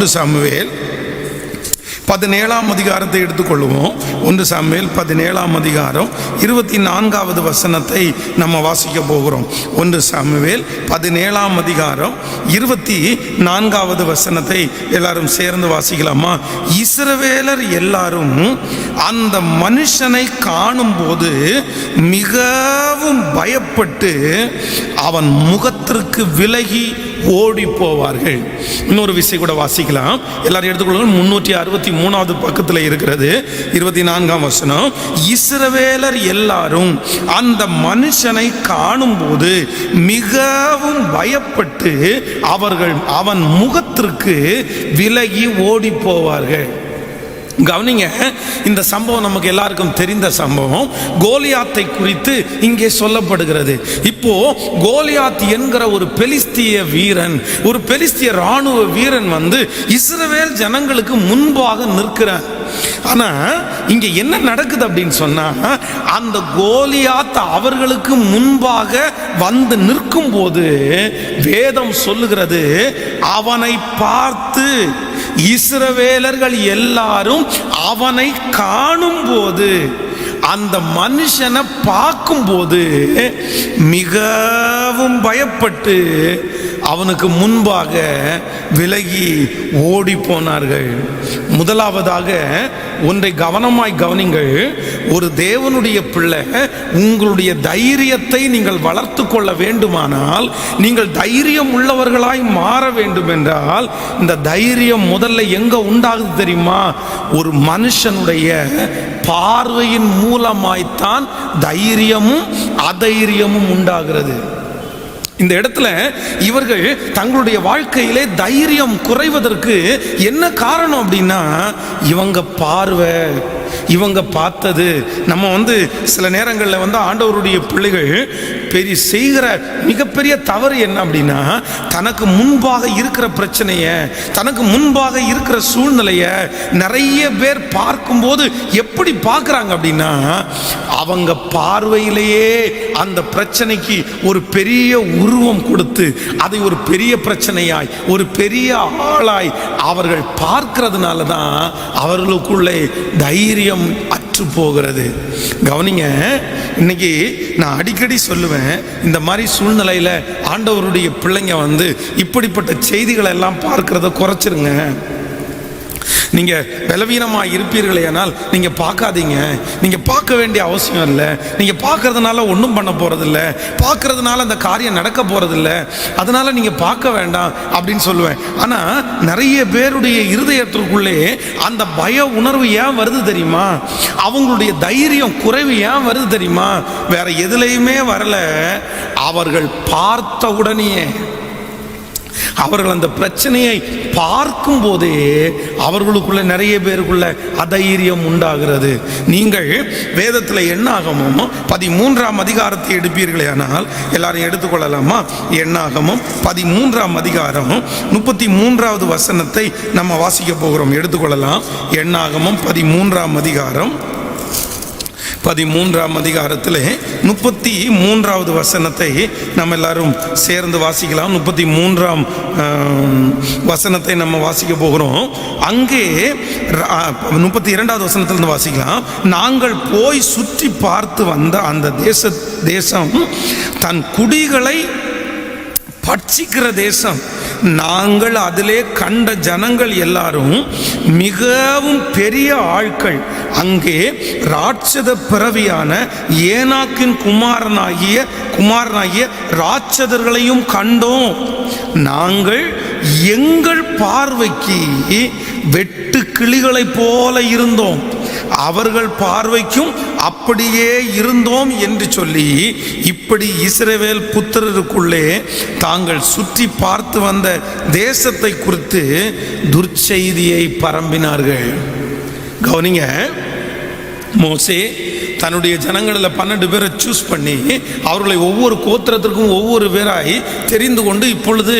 ஒன்று சாமுவேல் பதினேழாம் அதிகாரத்தை எடுத்துக்கொள்வோம். ஒன்று சாமுவேல் பதினேழாம் அதிகாரம் இருபத்தி நான்காவது வசனத்தை நம்ம வாசிக்க போகிறோம். ஒன்று சாமுவேல் பதினேழாம் அதிகாரம் இருபத்தி நான்காவது வசனத்தை எல்லாரும் சேர்ந்து வாசிக்கலாமா? இஸ்ரவேலர் எல்லாரும் அந்த மனுஷனை காணும்போது மிகவும் பயப்பட்டு அவன் முகத்திற்கு விலகி ஓடி போவார்கள் இன்னொரு விஷயம் கூட வாசிக்கலாம். எல்லாரும் எடுத்துக்கொள்ளுங்கள். முன்னூற்றி அறுபத்தி மூணாவது பக்கத்தில் இருக்கிறது. இருபத்தி நான்காம் வசனம். இஸ்ரவேலர் எல்லாரும் அந்த மனுஷனை காணும்போது மிகவும் பயப்பட்டு அவர்கள் அவன் முகத்திற்கு விலகி ஓடி போவார்கள் கவனிங்க இந்த சம்பவம் நமக்கு எல்லாருக்கும் தெரிந்த சம்பவம். கோலியாத்தை குறித்து இங்கே சொல்லப்படுகிறது. இப்போ கோலியாத் என்கிற ஒரு பெலிஸ்திய வீரன் ஒரு பெலிஸ்திய ராணுவ வீரன் வந்து இஸ்ரவேல் ஜனங்களுக்கு முன்பாக நிற்கிறான். ஆனா இங்க என்ன நடக்குது அப்படின்னு சொன்னா அந்த கோலியாத் அவர்களுக்கு முன்பாக வந்து நிற்கும் போது வேதம் சொல்லுகிறது அவனை பார்த்து இஸ்ரவேலர்கள் எல்லாரும் அவனை காணும் போது அந்த மனுஷனை பார்க்கும்போது மிகவும் பயப்பட்டு அவனுக்கு முன்பாக விலகி ஓடி போனார்கள். முதலாவதாக ஒன்றை கவனமாய் கவனிங்கள். ஒரு தேவனுடைய பிள்ளை உங்களுடைய தைரியத்தை நீங்கள் வளர்த்து கொள்ள வேண்டுமானால் நீங்கள் தைரியம் உள்ளவர்களாய் மாற வேண்டும் என்றால் இந்த தைரியம் முதல்ல எங்க உண்டாகுது தெரியுமா? ஒரு மனுஷனுடைய பார்வையின் மூலமாய்த்தான் தைரியமும் அதைரியமும் உண்டாகிறது. இந்த இடத்துல இவர்கள் தங்களுடைய வாழ்க்கையிலே தைரியம் குறைவதற்கு என்ன காரணம் அப்படின்னா இவங்க பார்வை. இவங்க பார்த்தது. நம்ம வந்து சில நேரங்களில் வந்து ஆண்டவருடைய பிள்ளைகள் பெரிய செய்கிற மிகப்பெரிய தவறு என்ன அப்படின்னா தனக்கு முன்பாக இருக்கிற பிரச்சனையை தனக்கு முன்பாக இருக்கிற சூழ்நிலையை நிறைய பேர் பார்க்கும்போது எப்படி பார்க்குறாங்க அப்படின்னா அவங்க பார்வையிலேயே அந்த பிரச்சனைக்கு ஒரு பெரிய உருவம் கொடுத்து அதை ஒரு பெரிய பிரச்சனையாய் ஒரு பெரிய ஆளாய் அவர்கள் பார்க்கறதுனால தான் அவர்களுக்குள்ளே தைரியம் அற்று போகிறது. கவனிங்க இன்னைக்கு நான் அடிக்கடி சொல்லுவேன் இந்த மாதிரி சூழ்நிலையில் ஆண்டவருடைய பிள்ளைங்க வந்து இப்படிப்பட்ட செய்திகளை எல்லாம் பார்க்கிறத குறைச்சிருங்க. நீங்க பலவீனமா இருப்பீர்களே ஆனால் நீங்க பார்க்காதீங்க. நீங்க பார்க்க வேண்டிய அவசியம் இல்லை. நீங்க பார்க்கறதுனால ஒன்றும் பண்ண போகிறதில்ல பார்க்கறதுனால அந்த காரியம் நடக்க போறதில்ல. அதனால நீங்க பார்க்க வேண்டாம் அப்படின்னு சொல்லுவேன். ஆனா நிறைய பேருடைய இருதயத்திற்குள்ளே அந்த பய உணர்வு ஏன் வருது தெரியுமா? அவங்களுடைய தைரியம் குறைவு ஏன் வருது தெரியுமா? வேற எதுலையுமே வரல. அவர்கள் பார்த்த உடனேயே அவர்கள் அந்த பிரச்சனையை பார்க்கும் போதே அவர்களுக்குள்ள நிறைய பேருக்குள்ள அதைரியம் உண்டாகிறது. நீங்கள் வேதத்தில் எண்ணாகமும் பதிமூன்றாம் அதிகாரத்தை எடுப்பீர்களே ஆனால் எல்லாரும் எடுத்துக்கொள்ளலாமா? எண்ணாகமும் பதிமூன்றாம் அதிகாரம் முப்பத்தி மூன்றாவது வசனத்தை நம்ம வாசிக்க போகிறோம். எடுத்துக்கொள்ளலாம். எண்ணாகமும் பதிமூன்றாம் அதிகாரம் பதிமூன்றாம் அதிகாரத்தில் முப்பத்தி மூன்றாவது வசனத்தை நம்ம எல்லாரும் சேர்ந்து வாசிக்கலாம். முப்பத்தி மூன்றாம் வசனத்தை நம்ம வாசிக்க போகிறோம். அங்கே முப்பத்தி இரண்டாவது வசனத்திலிருந்து வாசிக்கலாம். நாங்கள் போய் சுற்றி பார்த்து வந்த அந்த தேச தேசம் தன் குடிகளை பட்சிக்கிற தேசம் நாங்கள் அதிலே கண்ட ஜனங்கள் எல்லாரும் மிகவும் பெரிய ஆட்கள். அங்கே ராட்சத பிறவியான ஏனாக்கின் குமாரனாகிய குமாரனாகிய ராட்சதர்களையும் கண்டோம். நாங்கள் எங்கள் பார்வைக்கு வெட்டு கிளிகளைப் போல இருந்தோம். அவர்கள் பார்வைக்கும் அப்படியே இருந்தோம் என்று சொல்லி இப்படி இஸ்ரவேல் புத்திரருக்குள்ளே தாங்கள் சுற்றி பார்த்து வந்த தேசத்தை குறித்து துர்ச்செய்தியை பரம்பினார்கள். கவனிங்க. மோசே தன்னுடைய ஜனங்களில் பன்னெண்டு பேரை சூஸ் பண்ணி அவர்களை ஒவ்வொரு கோத்திரத்திற்கும் ஒவ்வொரு பேராய் தெரிந்து கொண்டு இப்பொழுது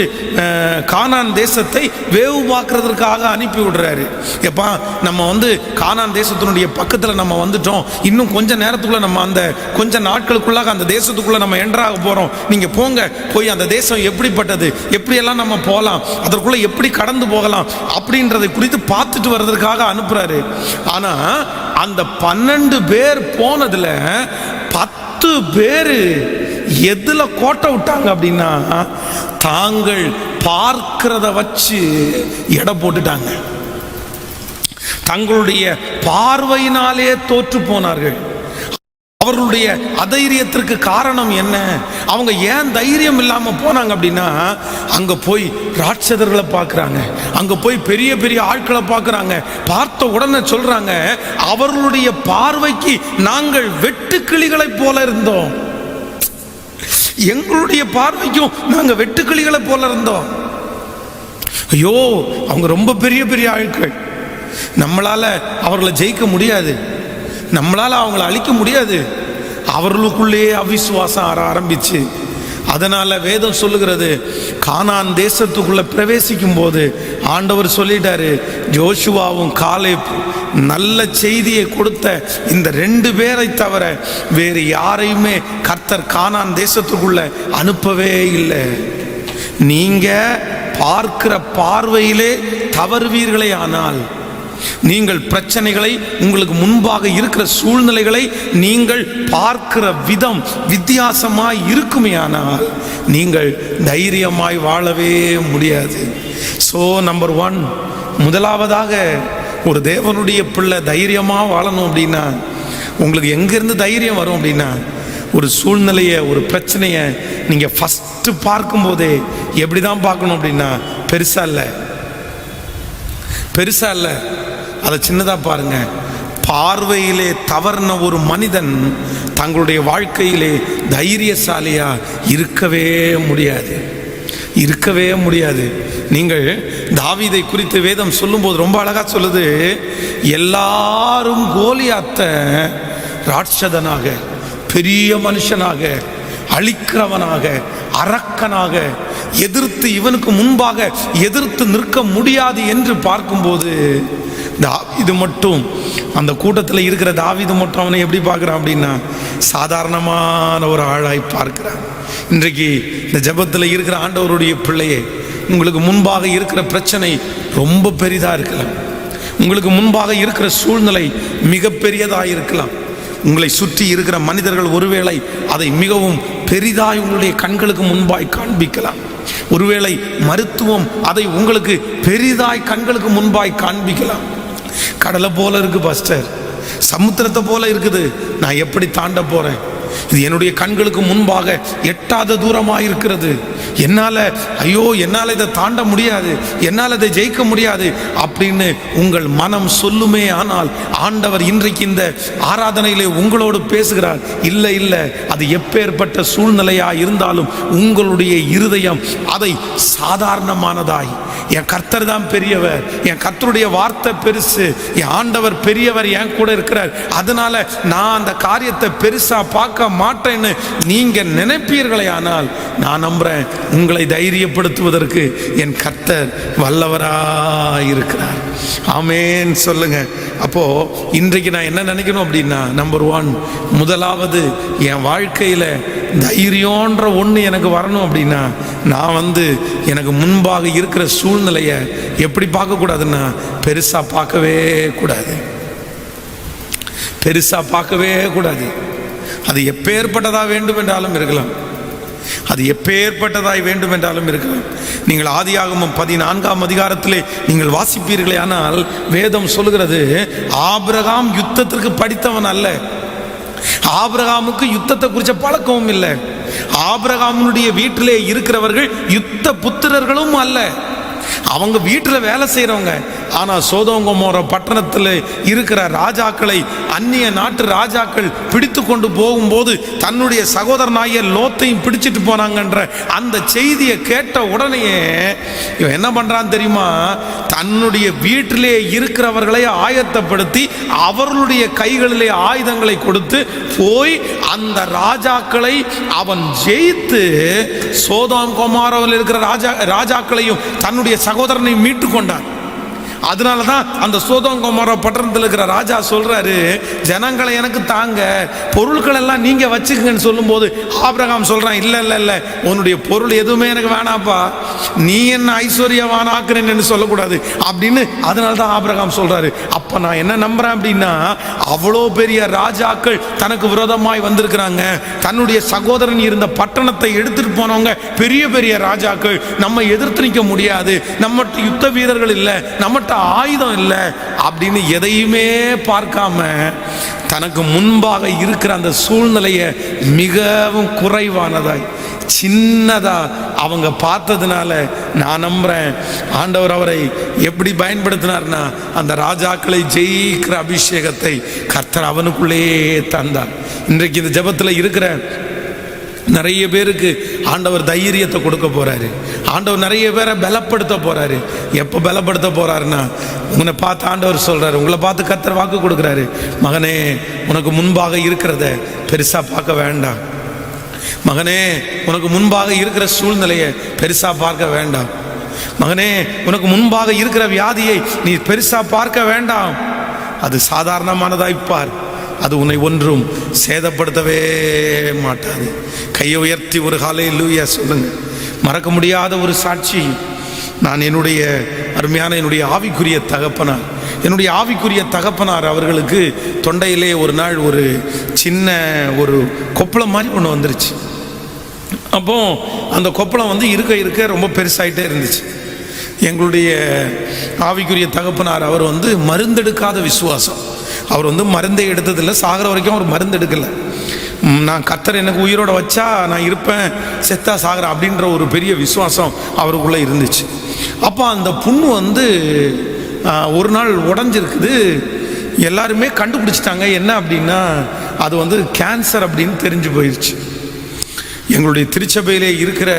கானான் தேசத்தை வேவு பார்க்கறதற்காக அனுப்பி விடுறாரு. எப்பா நம்ம வந்து கானான் தேசத்தினுடைய பக்கத்தில் நம்ம வந்துட்டோம். இன்னும் கொஞ்ச நேரத்துக்குள்ள நம்ம அந்த கொஞ்ச நாட்களுக்குள்ளாக அந்த தேசத்துக்குள்ள நம்ம என்ட்ராக போகிறோம் நீங்கள் போங்க போய் அந்த தேசம் எப்படிப்பட்டது எப்படியெல்லாம் நம்ம போகலாம் அதற்குள்ளே எப்படி கடந்து போகலாம் அப்படின்றதை குறித்து பார்த்துட்டு வர்றதுக்காக அனுப்புகிறாரு ஆனால் அந்த பன்னெண்டு பேர் போனதுல பத்து பேர் எதுல கோட்டை விட்டாங்க அப்படின்னா தாங்கள் பார்க்கிறத வச்சு எடை போட்டுட்டாங்க. தங்களுடைய பார்வையினாலே தோற்று போனார்கள். அவர்களுடைய அதைரியத்திற்கு காரணம் என்ன? அவங்க ஏன் தைரியம் இல்லாமல் போனாங்க அப்படின்னா அங்கே போய் ராட்சதர்களை பார்க்கறாங்க. அங்கே போய் பெரிய பெரிய ஆட்களை பார்க்குறாங்க. பார்த்த உடனே சொல்றாங்க அவர்களுடைய பார்வைக்கு நாங்கள் வெட்டுக்கிளிகளைப் போல இருந்தோம். எங்களுடைய பார்வைக்கும் நாங்கள் வெட்டுக்கிளிகளை போல இருந்தோம். ஐயோ அவங்க ரொம்ப பெரிய பெரிய ஆட்கள். நம்மளால அவர்களை ஜெயிக்க முடியாது. நம்மளால அவங்கள அழிக்க முடியாது. அவர்களுக்குள்ளேயே அவிசுவாசம் ஆர ஆரம்பிச்சு. அதனால வேதம் சொல்லுகிறது கானான் தேசத்துக்குள்ள பிரவேசிக்கும் போது ஆண்டவர் சொல்லிட்டாரு ஜோஷுவாவும் காலே நல்ல செய்தியை கொடுத்த இந்த ரெண்டு பேரை தவிர வேறு யாரையுமே கர்த்தர் கானான் தேசத்துக்குள்ள அனுப்பவே இல்லை. நீங்க பார்க்கிற பார்வையிலே தவறுவீர்களே ஆனால் நீங்கள் பிரச்சனைகளை உங்களுக்கு முன்பாக இருக்கிற சூழ்நிலைகளை நீங்கள் பார்க்கிற விதம் வித்தியாசமாய் இருக்குமையானால் நீங்கள் தைரியமாய் வாழவே முடியாது. ஸோ நம்பர் ஒன் முதலாவதாக ஒரு தேவனுடைய பிள்ளை தைரியமாக வாழணும் அப்படின்னா உங்களுக்கு எங்கேருந்து தைரியம் வரும் அப்படின்னா ஒரு சூழ்நிலையை ஒரு பிரச்சனையை நீங்கள் ஃபஸ்ட்டு பார்க்கும்போதே எப்படி தான் பார்க்கணும் அப்படின்னா பெருசா இல்லை. பெருசா இல்லை. அதை சின்னதாக பாருங்க. பார்வையிலே தவறின ஒரு மனிதன் தங்களுடைய வாழ்க்கையிலே தைரியசாலியாக இருக்கவே முடியாது. இருக்கவே முடியாது. நீங்கள் தாவீதை குறித்து வேதம் சொல்லும்போது ரொம்ப அழகாக சொல்லுது எல்லாரும் கோலியாத்த ராட்சதனாக பெரிய மனுஷனாக அழிக்கிறவனாக அரக்கனாக எதிர்த்து இவனுக்கு முன்பாக எதிர்த்து நிற்க முடியாது என்று பார்க்கும்போது இது மட்டும். அந்த கூட்டத்தில் இருக்கிற தாவிது மட்டும் அவனை எப்படி பார்க்குறான் அப்படின்னா சாதாரணமான ஒரு ஆளாய் பார்க்கிறான். இன்றைக்கு இந்த ஜெபத்தில் இருக்கிற ஆண்டவருடைய பிள்ளையே உங்களுக்கு முன்பாக இருக்கிற பிரச்சனை ரொம்ப பெரிதாக இருக்கலாம். உங்களுக்கு முன்பாக இருக்கிற சூழ்நிலை மிகப்பெரியதாக இருக்கலாம். உங்களை சுற்றி இருக்கிற மனிதர்கள் ஒருவேளை அதை மிகவும் பெரிதாய் உங்களுடைய கண்களுக்கு முன்பாய் காண்பிக்கலாம். ஒருவேளை மருத்துவம் அதை உங்களுக்கு பெரிதாய் கண்களுக்கு முன்பாய் காண்பிக்கலாம். கடலை போல இருக்கு பாஸ்டர். சமுத்திரத்தை போல இருக்குது. நான் எப்படி தாண்ட போறேன்? இது என்னுடைய கண்களுக்கு முன்பாக எட்டாத தூரமாக இருக்கிறது என்னால ஐயோ என்னால் இதை தாண்ட முடியாது என்னால் இதை ஜெயிக்க முடியாது அப்படின்னு உங்கள் மனம் சொல்லுமே ஆனால் ஆண்டவர் இன்றைக்கு இந்த ஆராதனையிலே உங்களோடு பேசுகிறார். இல்லை இல்லை அது எப்பேற்பட்ட சூழ்நிலையா இருந்தாலும் உங்களுடைய இருதயம் அதை சாதாரணமானதாய் என் கர்த்தர் தான் பெரியவர். என் கர்த்தருடைய வார்த்தை பெருசு. என் ஆண்டவர் பெரியவர் என் கூட இருக்கிறார். அதனால நான் அந்த காரியத்தை பெருசா பார்க்க மாட்டேன்னு நீங்க நினைப்பீர்களே ஆனால் நான் நம்புறேன் உங்களை தைரியப்படுத்துவதற்கு என் கர்த்தர் வல்லவராய் இருக்கிறார். ஆமேன். சொல்லுங்க. அப்போ இன்றைக்கு நான் என்ன நினைக்கணும் அப்படின்னா நம்பர் ஒன் முதலாவது என் வாழ்க்கையில தைரியன்ற ஒன்று எனக்கு வரணும் அப்படின்னா நான் வந்து எனக்கு முன்பாக இருக்கிற சூழ்நிலையை எப்படி பார்க்கக்கூடாதுன்னா பெருசாக பார்க்கவே கூடாது. பெருசாக பார்க்கவே கூடாது. அது எப்பேற்பட்டதாக வேண்டும் என்றாலும் இருக்கலாம். அது எப்பேற்பட்டதாய் வேண்டும் என்றாலும் இருக்கலாம். நீங்கள் ஆதியாகமம் பதினான்காம் அதிகாரத்திலே நீங்கள் வாசிப்பீர்களே ஆனால் வேதம் சொல்லுகிறது ஆபிரகாம் யுத்தத்திற்கு படித்தவன் அல்ல. ஆபிரகாமுக்கு யுத்தத்தை குறித்த பழக்கமும் இல்லை. ஆபிரகாமனுடைய வீட்டிலே இருக்கிறவர்கள் யுத்த புத்திரர்களும் அல்ல. அவங்க வீட்டில் வேலை செய்கிறவங்க ஆனால் சோதோங்கமோர பட்டணத்தில் இருக்கிற ராஜாக்களை அந்நிய நாட்டு ராஜாக்கள் பிடித்து கொண்டு போகும்போது தன்னுடைய சகோதரனாகிய லோத்தையும் பிடிச்சிட்டு போனாங்கன்ற அந்த செய்தியை கேட்ட உடனேயே இவன் என்ன பண்ணுறான் தெரியுமா? தன்னுடைய வீட்டிலே இருக்கிறவர்களை ஆயத்தப்படுத்தி அவர்களுடைய கைகளிலே ஆயுதங்களை கொடுத்து போய் அந்த ராஜாக்களை அவன் ஜெயித்து சோதாம் குமாரவில் இருக்கிற ராஜா ராஜாக்களையும் தன்னுடைய சகோதரனை மீட்டு கொண்டார். அதனால தான் அந்த சோதோங்கமர பட்டணத்தில் இருக்கிற ராஜா சொல்கிறாரு ஜனங்களை எனக்கு தாங்க பொருட்கள் எல்லாம் நீங்கள் வச்சுக்கங்கன்னு சொல்லும்போது ஆபிரகாம் சொல்கிறான் இல்லை இல்லை இல்லை உன்னுடைய பொருள் எதுவுமே எனக்கு வேணாப்பா நீ என்ன ஐஸ்வர்யவான் ஆக்குறேன்னு சொல்லக்கூடாது. அப்படின்னு அதனால தான் ஆபிரகாம் சொல்கிறாரு அப்போ நான் என்ன நம்புகிறேன் அப்படின்னா அவ்வளோ பெரிய ராஜாக்கள் தனக்கு விரோதமாய் வந்திருக்கிறாங்க. தன்னுடைய சகோதரன் இருந்த பட்டணத்தை எடுத்துகிட்டு போனவங்க பெரிய பெரிய ராஜாக்கள். நம்ம எதிர்த்து நிற்க முடியாது. நம்மகிட்ட யுத்த வீரர்கள் இல்லை நம்மகிட்ட ஆயுதம் இல்லை அப்படின்னு எதையுமே பார்க்காம தனக்கு முன்பாக இருக்கிற அந்த சூழ்நிலையை மிகவும் குறைவானதாய் சின்னதா அவங்க பார்த்ததுனால நான் நம்புறேன். ஆண்டவர் அவரை எப்படி பயன்படுத்தினார்னா அந்த ராஜாக்களை ஜெயிக்கிற அபிஷேகத்தை கர்த்தர் அவனுக்குள்ளேயே தந்தார். இன்றைக்கு இந்த ஜபத்தில் இருக்கிற நிறைய பேருக்கு ஆண்டவர் தைரியத்தை கொடுக்க போறாரு. ஆண்டவர் நிறைய பேரை பலப்படுத்த போறாரு. எப்போ பலப்படுத்த போகிறாருன்னா உன்னை பார்த்து ஆண்டவர் சொல்றாரு. உங்களை பார்த்து கத்தர் வாக்கு கொடுக்குறாரு. மகனே உனக்கு முன்பாக இருக்கிறத பெருசாக பார்க்க வேண்டாம். மகனே உனக்கு முன்பாக இருக்கிற சூழ்நிலையை பெருசாக பார்க்க வேண்டாம். மகனே உனக்கு முன்பாக இருக்கிற வியாதியை நீ பெருசாக பார்க்க வேண்டாம். அது சாதாரணமானதாய் பார். அது உன்னை ஒன்றும் சேதப்படுத்தவே மாட்டாது. கையை உயர்த்தி ஒரு காலை லூயா சொல்லுங்க. மறக்க முடியாத ஒரு சாட்சி. நான் என்னுடைய அருமையான என்னுடைய ஆவிக்குரிய தகப்பனார். என்னுடைய ஆவிக்குரிய தகப்பனார் அவர்களுக்கு தொண்டையிலே ஒரு நாள் ஒரு சின்ன ஒரு கொப்பளம் மாதிரி ஒன்று வந்துருச்சு. அப்போ அந்த கொப்பளம் வந்து இருக்க இருக்க ரொம்ப பெருசாகிட்டே இருந்துச்சு. எங்களுடைய ஆவிக்குரிய தகப்பனார் அவர் வந்து மருந்தெடுக்காத விசுவாசம். அவர் வந்து மருந்தே எடுத்ததில்லை. சாகிற வரைக்கும் அவர் மருந்து எடுக்கலை. நான் கத்தர் எனக்கு உயிரோட வச்சா நான் இருப்பேன் செத்தா சாகிறேன் அப்படின்ற ஒரு பெரிய விசுவாசம் அவருக்குள்ளே இருந்துச்சு. அப்போ அந்த புண்ணு வந்து ஒரு நாள் உடஞ்சிருக்குது. எல்லாருமே கண்டுபிடிச்சிட்டாங்க என்ன அப்படின்னா அது வந்து கேன்சர் அப்படின்னு தெரிஞ்சு போயிடுச்சு எங்களுடைய திருச்சபையிலே இருக்கிற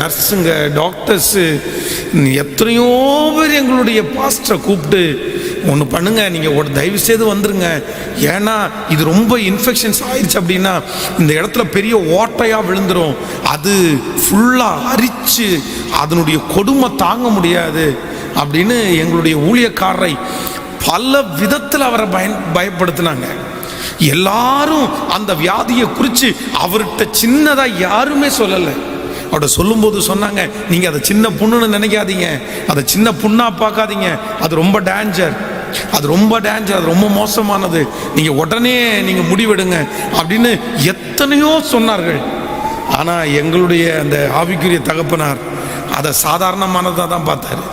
நர்ஸுங்க டாக்டர்ஸு எத்தனையோ பேர் எங்களுடைய பாஸ்டரை கூப்பிட்டு ஒன்று பண்ணுங்க நீங்கள் ஒரு தயவு செய்து வந்துருங்க. ஏன்னா இது ரொம்ப இன்ஃபெக்ஷன்ஸ் ஆயிடுச்சு அப்படின்னா இந்த இடத்துல பெரிய ஓட்டையாக விழுந்துடும் அது ஃபுல்லாக அரிச்சு அதனுடைய கொடுமை தாங்க முடியாது அப்படின்னு எங்களுடைய ஊழியக்காரரை பல விதத்தில் அவரை பயன் பயப்படுத்தினாங்க. எல்லாரும் அந்த வியாதியை குறித்து அவர்கிட்ட சின்னதாக யாருமே சொல்லலை. அவட சொல்லும்போது சொன்னாங்க நீங்கள் அதை சின்ன புண்ணுன்னு நினைக்காதீங்க. அதை சின்ன புண்ணாக பார்க்காதீங்க. அது ரொம்ப டேஞ்சர் அது ரொம்ப டேஞ்சர் அது ரொம்ப மோசமானது. நீங்கள் உடனே நீங்கள் முடிவெடுங்க அப்படின்னு எத்தனையோ சொன்னார்கள். ஆனால் எங்களுடைய அந்த ஆவிக்குரிய தகப்பனார் அதை சாதாரணமானதாக தான் பார்த்தாரு.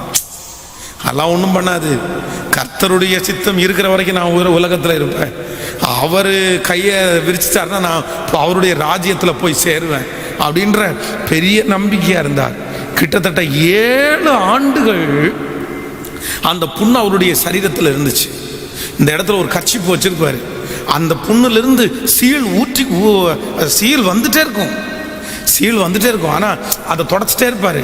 அதெல்லாம் ஒன்றும் பண்ணாது. கர்த்தருடைய சித்தம் இருக்கிற வரைக்கும் நான் ஒரு உலகத்தில் இருப்பேன். அவர் கையை விரிச்சிட்டாருன்னா நான் அவருடைய ராஜ்யத்தில் போய் சேருவேன் அப்படின்ற பெரிய நம்பிக்கையாக இருந்தார். கிட்டத்தட்ட ஏழு ஆண்டுகள் அந்த புண்ணு அவருடைய சரீரத்தில் இருந்துச்சு. இந்த இடத்துல ஒரு கட்சிப்பு வச்சிருப்பாரு. அந்த புண்ணுலேருந்து சீல் ஊற்றி சீல் வந்துட்டே இருக்கும். சீல் வந்துட்டே இருக்கும். ஆனால் அதை தொடச்சிட்டே இருப்பார்.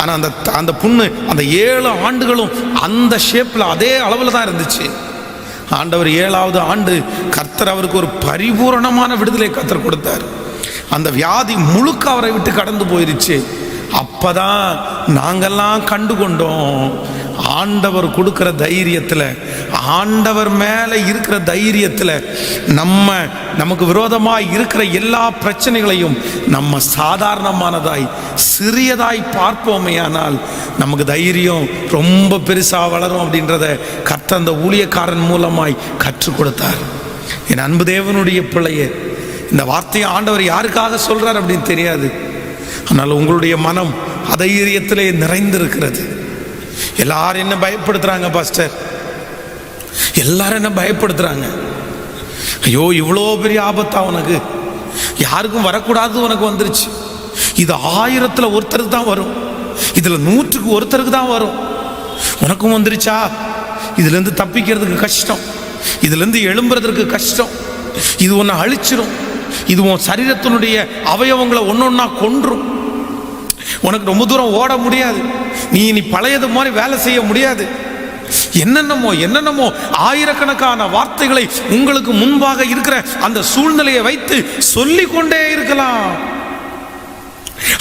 ஆனால் அந்த அந்த புண்ணு அந்த ஏழு ஆண்டுகளும் அந்த ஷேப்பில் அதே அளவில் தான் இருந்துச்சு. ஆண்டவர் ஏழாவது ஆண்டு கர்த்தர் அவருக்கு ஒரு பரிபூரணமான விடுதலை கர்த்தர் கொடுத்தார். அந்த வியாதி முழுக்க அவரை விட்டு கடந்து போயிருச்சு. அப்பதான் நாங்கெல்லாம் கண்டு கொண்டோம் ஆண்டவர் கொடுக்குற தைரியத்தில் ஆண்டவர் மேலே இருக்கிற தைரியத்தில் நம்ம நமக்கு விரோதமாக இருக்கிற எல்லா பிரச்சனைகளையும் நம்ம சாதாரணமானதாய் சிறியதாய் பார்ப்போமேயானால் நமக்கு தைரியம் ரொம்ப பெருசாக வளரும் அப்படின்றத கத்த அந்த ஊழியக்காரன் மூலமாய் கற்றுக் கொடுத்தார். என் அன்பு தேவனுடைய பிள்ளையே இந்த வார்த்தையை ஆண்டவர் யாருக்காக சொல்கிறார் அப்படின்னு தெரியாது. ஆனால் உங்களுடைய மனம் அதைரியத்திலே நிறைந்திருக்கிறது. எல்லாரும் என்ன பயப்படுத்துறாங்க பாஸ்டர் எல்லாரும் என்ன பயப்படுத்துறாங்க? ஐயோ இவ்வளோ பெரிய ஆபத்தா உனக்கு? யாருக்கும் வரக்கூடாது உனக்கு வந்துருச்சு. இது ஆயிரத்தில் ஒருத்தருக்கு தான் வரும். இதில் நூற்றுக்கு ஒருத்தருக்கு தான் வரும். உனக்கும் வந்துருச்சா? இதுலேருந்து தப்பிக்கிறதுக்கு கஷ்டம். இதுலேருந்து எழும்புறதுக்கு கஷ்டம். இது ஒன்று அழிச்சிரும். இது உன் சரீரத்தினுடைய அவயவங்களை ஒன்றா கொன்றும். உனக்கு ரொம்ப தூரம் ஓட முடியாது. நீ இனி பழையது மாதிரி வேலை செய்ய முடியாது. என்னென்னமோ என்னென்னமோ ஆயிரக்கணக்கான வார்த்தைகளை உங்களுக்கு முன்பாக இருக்கிற அந்த சூழ்நிலையை வைத்து சொல்லிக் கொண்டே இருக்கலாம்.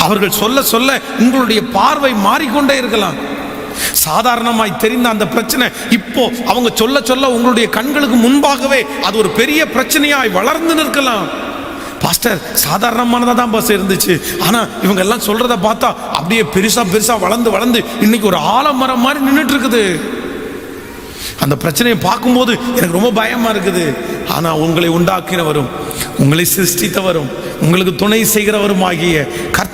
அவர்கள் சொல்ல சொல்ல உங்களுடைய பார்வை மாறிக்கொண்டே இருக்கலாம். சாதாரணமாய் தெரிந்த அந்த பிரச்சனை இப்போ அவங்க சொல்ல சொல்ல உங்களுடைய கண்களுக்கு முன்பாகவே அது ஒரு பெரிய பிரச்சனையாய் வளர்ந்து நிற்கலாம். பாஸ்டர் சாதாரணமானதாக தான் பஸ் இருந்துச்சு. ஆனால் இவங்க எல்லாம் சொல்றத பார்த்தா அப்படியே பெருசாக பெருசாக வளர்ந்து வளர்ந்து இன்னைக்கு ஒரு ஆலமரம் மாதிரி நின்றுட்டு இருக்குது அந்த பிரச்சனையை பார்க்கும்போது எனக்கு ரொம்ப பயமாக இருக்குது. ஆனால் உங்களை உண்டாக்கினவரும் உங்களை சிருஷ்டித்தவரும் உங்களுக்கு துணை செய்கிறவரும் ஆகிய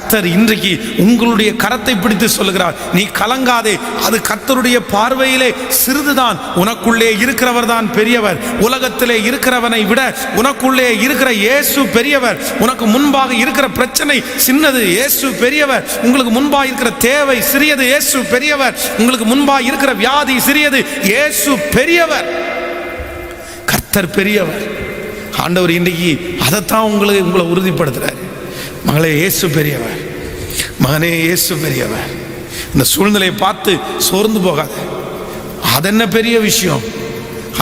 கர்த்தர் இன்றைக்கு உங்களுடைய கரத்தை பிடித்து சொல்லுகிறார். நீ கலங்காதே. அது கர்த்தருடைய பார்வையிலே சிறிதுதான். உனக்குள்ளே இருக்கிறவர் தான் பெரியவர். உலகத்திலே இருக்கிறவனை விட உனக்குள்ளே இருக்கிற இயேசு பெரியவர். உனக்கு முன்பாக இருக்கிற பிரச்சனை சின்னது இயேசு பெரியவர். உங்களுக்கு முன்பாக இருக்கிற தேவை சிறியது இயேசு பெரியவர். உங்களுக்கு முன்பாக இருக்கிற வியாதி சிறியது இயேசு பெரியவர். கர்த்தர் பெரியவர். ஆண்டவர் இன்றைக்கு அதைத்தான் உங்களை உங்களை உறுதிப்படுத்துறாரு. மகளே இயேசு பெரியவர். மகனே இயேசு பெரியவர். இந்த சூழ்நிலையை பார்த்து சோர்ந்து போகாத. அதென்ன பெரிய விஷயம்?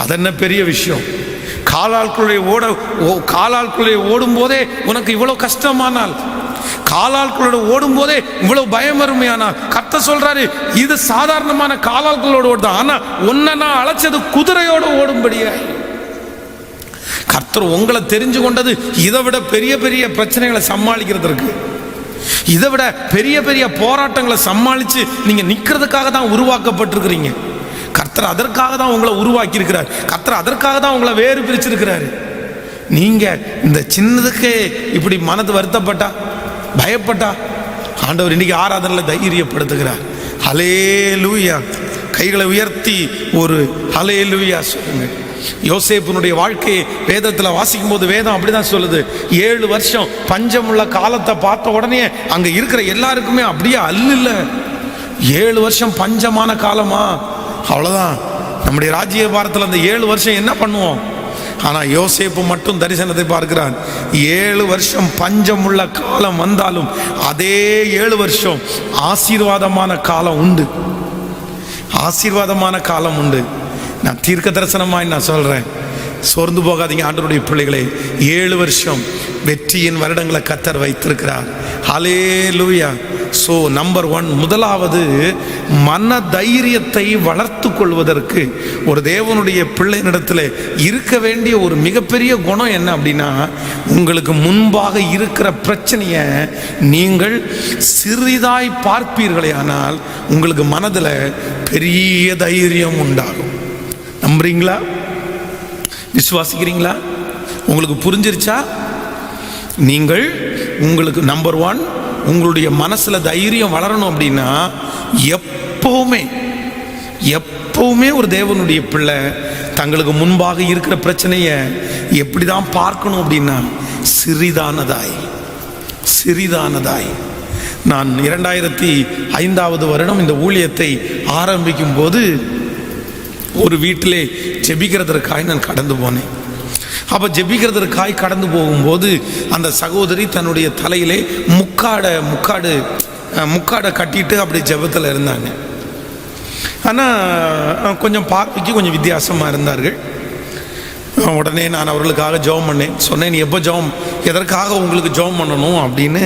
அதென்ன பெரிய விஷயம்? காலாட்குள்ளே ஓட ஓ காலாட்களுடைய ஓடும் போதே உனக்கு இவ்வளோ கஷ்டமானால் காலாட்களோட ஓடும் போதே இவ்வளவு பயம் வறுமையானால் கத்த சொல்றாரு இது சாதாரணமான காலாட்களோட ஓடுதான். ஆனா உன்னை நான் அழைச்சது குதிரையோட ஓடும்படியா. கர்த்தர் உங்களை தெரிஞ்சு கொண்டது இதை விட பெரிய பெரிய பிரச்சனைகளை சமாளிக்கிறதுக்கு இதை விட பெரிய பெரிய போராட்டங்களை சமாளித்து நீங்கள் நிற்கிறதுக்காக தான் உருவாக்கப்பட்டிருக்கிறீங்க. கர்த்தர் அதற்காக தான் உங்களை உருவாக்கி இருக்கிறார் கர்த்தர் அதற்காக தான் உங்களை வேறு பிரிச்சிருக்கிறாரு. நீங்கள் இந்த சின்னதுக்கே இப்படி மனது வருத்தப்பட்டா பயப்பட்டா ஆண்டவர் இன்னைக்கு ஆராதனையில் தைரியப்படுத்துகிறார். ஹலே லூயா கைகளை உயர்த்தி ஒரு ஹலே லூயா சொல்லுங்கள். யோசேப்பினுடைய வாழ்க்கையை வேதத்தில் வாசிக்கும் போது வேதம் அப்படிதான் சொல்லுது. ஏழு வருஷம் பஞ்சம் உள்ள காலத்தை பார்த்த உடனே அங்க இருக்கிற எல்லாருக்குமே அப்படியே அல்ல ஏழு வருஷம் பஞ்சமான காலமா? அவ்வளவுதான். நம்முடைய ராஜ்ய பாரத்தில் அந்த ஏழு வருஷம் என்ன பண்ணுவோம்? ஆனால் யோசேப்பு மட்டும் தரிசனத்தை பார்க்கிறான். ஏழு வருஷம் பஞ்சம் உள்ள காலம் வந்தாலும் அதே ஏழு வருஷம் ஆசீர்வாதமான காலம் உண்டு. ஆசீர்வாதமான காலம் உண்டு. நான் தீர்க்க தரிசனமாய் நான் சொல்கிறேன் சோர்ந்து போகாதீங்க ஆண்டருடைய பிள்ளைகளே. ஏழு வருஷம் வெற்றியின் வருடங்களை கத்தர் வைத்திருக்கிறார். ஹலே லூயா ஸோ நம்பர் ஒன் முதலாவது மன தைரியத்தை வளர்த்து கொள்வதற்கு ஒரு தேவனுடைய பிள்ளையினிடத்தில் இருக்க வேண்டிய ஒரு மிகப்பெரிய குணம் என்ன அப்படின்னா உங்களுக்கு முன்பாக இருக்கிற பிரச்சனையை நீங்கள் சிறிதாய் பார்ப்பீர்களே ஆனால் உங்களுக்கு மனதில் பெரிய தைரியம் உண்டாகும். நம்புறீங்களா? விசுவாசிக்கிறீங்களா? உங்களுக்கு புரிஞ்சிருச்சா? நீங்கள் உங்களுக்கு நம்பர் ஒன் உங்களுடைய மனசில் தைரியம் வளரணும் அப்படின்னா எப்போவுமே எப்போவுமே ஒரு தேவனுடைய பிள்ளை தங்களுக்கு முன்பாக இருக்கிற பிரச்சனையை எப்படி தான் பார்க்கணும் அப்படின்னா சிறிதானதாய் சிறிதானதாய். நான் இரண்டாயிரத்தி ஐந்தாவது வருடம் இந்த ஊழியத்தை ஆரம்பிக்கும் போது ஒரு வீட்டிலே ஜெபிக்கிறதற்காய் நான் கடந்து போனேன். அப்போ ஜெபிக்கிறதற்காய் கடந்து போகும்போது அந்த சகோதரி தன்னுடைய தலையிலே முக்காடை முக்காடு முக்காடை கட்டிட்டு அப்படி ஜெபத்தில் இருந்தாங்க. ஆனால் கொஞ்சம் பார்வைக்கு கொஞ்சம் வித்தியாசமாக இருந்தார்கள். உடனே நான் அவர்களுக்காக ஜெபம் பண்ணேன். சொன்னேன் நீ எப்போ ஜெபம் எதற்காக உங்களுக்கு ஜெபம் பண்ணணும்? அப்படின்னு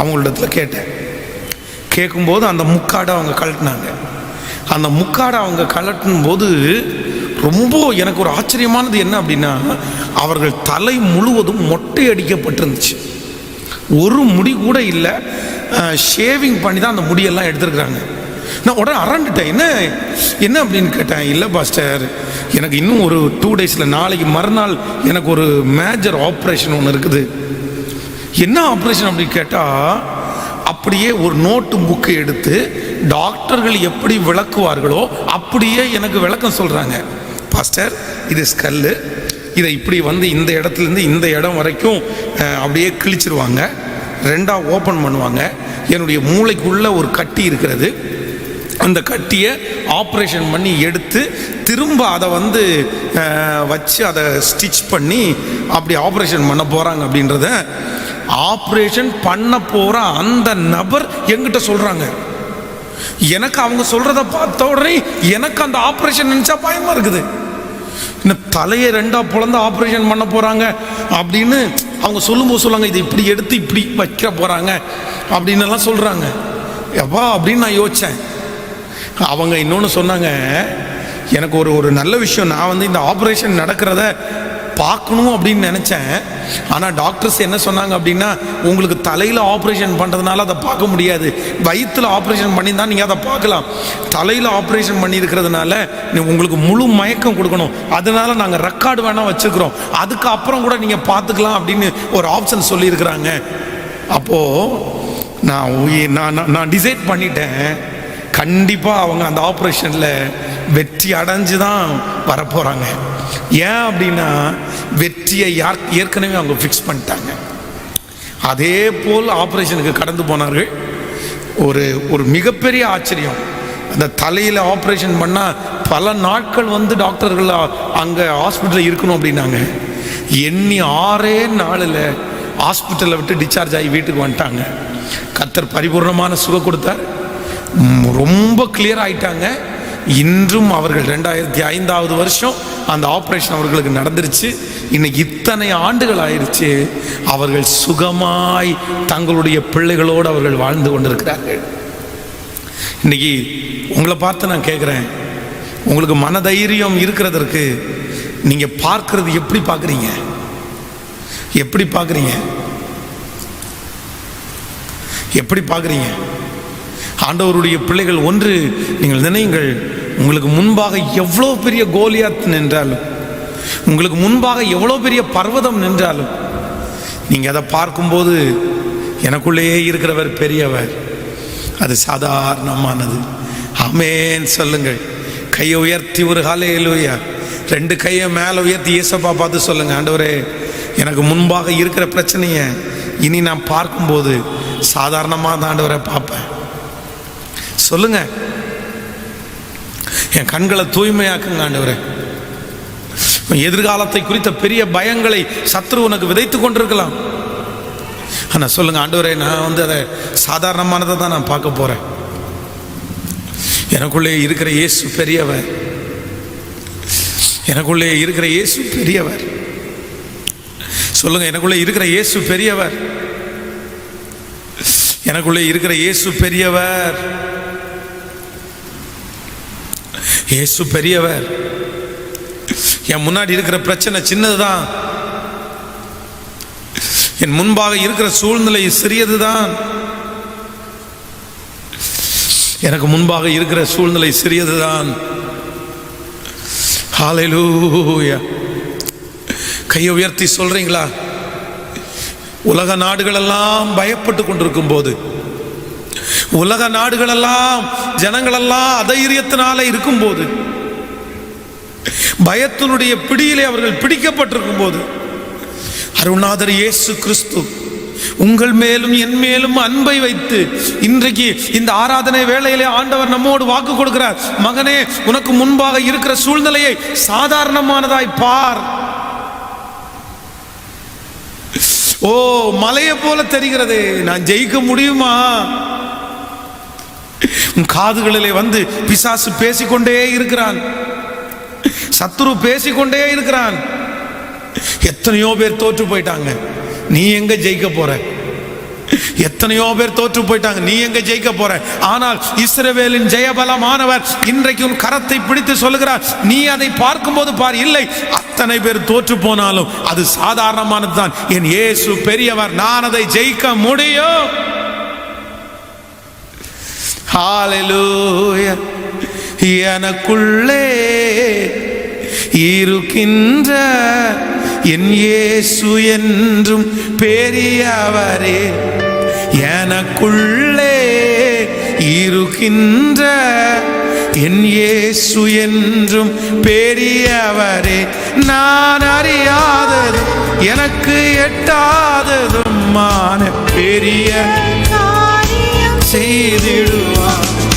அவங்களிடத்துல கேட்டேன். கேட்கும்போது அந்த முக்காடை அவங்க கழட்டினாங்க. அந்த முக்காடை அவங்க கலட்டும் போது ரொம்ப எனக்கு ஒரு ஆச்சரியமானது என்ன அப்படின்னா அவர்கள் தலை முழுவதும் மொட்டை அடிக்கப்பட்டிருந்துச்சு. ஒரு முடி கூட இல்லை. ஷேவிங் பண்ணி தான் அந்த முடியெல்லாம் எடுத்திருக்கிறாங்க. நான் உடனே அரண்டுட்டேன். என்ன என்ன அப்படின்னு கேட்டேன். இல்லை பாஸ்டர் எனக்கு இன்னும் ஒரு டூ டேஸில் நாளைக்கு மறுநாள் எனக்கு ஒரு மேஜர் ஆப்ரேஷன் ஒன்று இருக்குது. என்ன ஆப்ரேஷன் அப்படின்னு கேட்டால் அப்படியே ஒரு நோட்டு புக்கு எடுத்து டாக்டர்கள் எப்படி விளக்குவார்களோ அப்படியே எனக்கு விளக்கம் சொல்கிறாங்க பாஸ்டர் இது ஸ்கல்லு. இதை இப்படி வந்து இந்த இடத்துலேருந்து இந்த இடம் வரைக்கும் அப்படியே கிழிச்சிருவாங்க. ரெண்டாக ஓப்பன் பண்ணுவாங்க. என்னுடைய மூளைக்குள்ளே ஒரு கட்டி இருக்கிறது. அந்த கட்டியை ஆப்ரேஷன் பண்ணி எடுத்து திரும்ப அதை வந்து வச்சு அதை ஸ்டிச் பண்ணி அப்படி ஆப்ரேஷன் பண்ண போகிறாங்க அப்படின்றத ஆப்ரேஷன் பண்ண போகிற அந்த நபர் எங்கிட்ட சொல்கிறாங்க எனக்கு அவங்க சொல்கிறத பார்த்த உடனே எனக்கு அந்த ஆப்ரேஷன் நினச்சா பயமாக இருக்குது. இன்னும் தலையை ரெண்டாக பிளந்து ஆப்ரேஷன் பண்ண போகிறாங்க அப்படின்னு அவங்க சொல்லும்போது சொல்லுவாங்க இதை இப்படி எடுத்து இப்படி வைக்க போகிறாங்க அப்படின்னு எல்லாம் சொல்கிறாங்க எப்பா அப்படின்னு நான் யோசித்தேன் அவங்க இன்னொன்று சொன்னாங்க எனக்கு ஒரு ஒரு நல்ல விஷயம் நான் வந்து இந்த ஆப்ரேஷன் நடக்கிறத பார்க்கணும் அப்படின்னு நினச்சேன். ஆனால் டாக்டர்ஸ் என்ன சொன்னாங்க அப்படின்னா உங்களுக்கு தலையில் ஆப்ரேஷன் பண்ணுறதுனால அதை பார்க்க முடியாது. வயிற்றில் ஆப்ரேஷன் பண்ணியிருந்தா நீங்கள் அதை பார்க்கலாம். தலையில் ஆப்ரேஷன் பண்ணியிருக்கிறதுனால நீ உங்களுக்கு முழு மயக்கம் கொடுக்கணும். அதனால நாங்கள் ரெக்கார்டு வேணால் வச்சுருக்கிறோம். அதுக்கப்புறம் கூட நீங்கள் பார்த்துக்கலாம் அப்படின்னு ஒரு ஆப்ஷன் சொல்லியிருக்கிறாங்க. அப்போது நான் நான் நான்- நான் டிசைட் பண்ணிட்டேன். கண்டிப்பாக அவங்க அந்த ஆப்ரேஷனில் வெற்றி அடைஞ்சு தான் வரப்போகிறாங்க ஏன் அப்படின்னா வெற்றியை யார் ஏற்கனவே அவங்க ஃபிக்ஸ் பண்ணிட்டாங்க. அதே போல் ஆப்ரேஷனுக்கு கடந்து போனார்கள். ஒரு ஒரு மிகப்பெரிய ஆச்சரியம். அந்த தலையில் ஆப்ரேஷன் பண்ணால் பல நாட்கள் வந்து டாக்டர்கள் அங்கே ஹாஸ்பிட்டலில் இருக்கணும் அப்படின்னாங்க. எண்ணி ஆறே நாளில் ஹாஸ்பிட்டலை விட்டு டிஸ்சார்ஜ் ஆகி வீட்டுக்கு வந்துட்டாங்க. கத்தர் பரிபூர்ணமான சுகம் கொடுத்தார். ரொம்ப கிளியர் ஆயிட்டாங்க. இன்றும் அவர்கள் ரெண்டாயிரத்தி ஐந்தாவது வருஷம் அந்த ஆப்ரேஷன் அவர்களுக்கு நடந்துருச்சு. இன்னைக்கு இத்தனை ஆண்டுகள் ஆயிடுச்சு அவர்கள் சுகமாய் தங்களுடைய பிள்ளைகளோடு அவர்கள் வாழ்ந்து கொண்டிருக்கிறார்கள். இன்னைக்கு உங்களை பார்த்து நான் கேட்குறேன் உங்களுக்கு மனதைரியம் இருக்கிறதற்கு நீங்கள் பார்க்கறது எப்படி பார்க்குறீங்க? எப்படி பார்க்குறீங்க? எப்படி பார்க்குறீங்க? ஆண்டவருடைய பிள்ளைகள் ஒன்று நீங்கள் நினையுங்கள் உங்களுக்கு முன்பாக எவ்வளோ பெரிய கோலியாத் நின்றாலும் உங்களுக்கு முன்பாக எவ்வளோ பெரிய பர்வதம் நின்றாலும் நீங்கள் அதை பார்க்கும்போது எனக்குள்ளேயே இருக்கிறவர் பெரியவர். அது சாதாரணமானது. ஆமேன்னு சொல்லுங்கள். கையை உயர்த்தி ஒரு ஹalleluya. ரெண்டு கையை மேலே உயர்த்தி இயேசப்பா பார்த்து சொல்லுங்கள் ஆண்டவரே எனக்கு முன்பாக இருக்கிற பிரச்சனையை இனி நான் பார்க்கும்போது சாதாரணமாக தான் ஆண்டவரை பார்ப்பேன். சொல்லுங்கள் என் கண்களை தூய்மையாக்குங்க ஆண்டவரே. எதிர்காலத்தை குறித்த பெரிய பயங்களை சத்ரு உனக்கு விதைத்து கொண்டிருக்கலாம். ஆனால் சொல்லுங்க ஆண்டவரே நான் வந்து அதை சாதாரணமானதை தான் நான் பார்க்க போறேன். எனக்குள்ளே இருக்கிற இயேசு பெரியவர். எனக்குள்ளே இருக்கிற இயேசு பெரியவர். சொல்லுங்க எனக்குள்ளே இருக்கிற இயேசு பெரியவர். எனக்குள்ளே இருக்கிற இயேசு பெரியவர். இயேசு பெரியவர். என் முன்னாடி இருக்கிற பிரச்சனை சின்னதுதான். என் முன்பாக இருக்கிற சூழ்நிலை சிறியதுதான். எனக்கு முன்பாக இருக்கிற சூழ்நிலை சிறியதுதான். ஹாலையிலூயா கையை உயர்த்தி சொல்றீங்களா? உலக நாடுகளெல்லாம் பயப்பட்டு கொண்டிருக்கும் போது உலக நாடுகளெல்லாம் ஜனங்களெல்லாம் அதைரியத்தினால இருக்கும்போது பயத்தினுடைய பிடியிலே அவர்கள் பிடிக்கப்பட்டிருக்கும் போது அருணாதர் இயேசு கிறிஸ்து உங்கள் மேலும் என் மேலும் அன்பை வைத்து இன்றைக்கு இந்த ஆராதனை வேளையிலே ஆண்டவர் நம்மோடு வாக்கு கொடுக்கிறார். மகனே உனக்கு முன்பாக இருக்கிற சூழ்நிலையை சாதாரணமானதாய் பார். ஓ மலையை போல தெரிகிறதே நான் ஜெயிக்க முடியுமா? உன் காதுகளிலே வந்து பிசாசு பேசிக்கொண்டே இருக்கிறான். சத்துரு பேசிக்கொண்டே இருக்கிறான். எத்தனையோ பேர் தோற்று போயிட்டாங்க. நீ எங்க ஜெயிக்க போற? எத்தனையோ பேர் தோற்று போயிட்டாங்க. நீ எங்க ஜெயிக்க போற? ஆனால் இஸ்ரவேலின் ஜெயபலமானவர் இன்றைக்கு உன் கரத்தை பிடித்து சொல்லுகிறார். நீ அதை பார்க்கும்போது பார் இல்லை அத்தனை பேர் தோற்று போனாலும் அது சாதாரணமானது தான் என் இயேசு பெரியவர் நான் அதை ஜெயிக்க முடியும். ஹalleluya எனக்குள்ளே இருக்கின்ற என் இயேசு என்றும் பெரியவரே எனக்குள்ளே இருக்கின்ற என் இயேசு என்றும் பெரியவரே நான் அறியாததும் எனக்கு எட்டாததும் மான பெரிய ചെയ്തിടുവാൻ.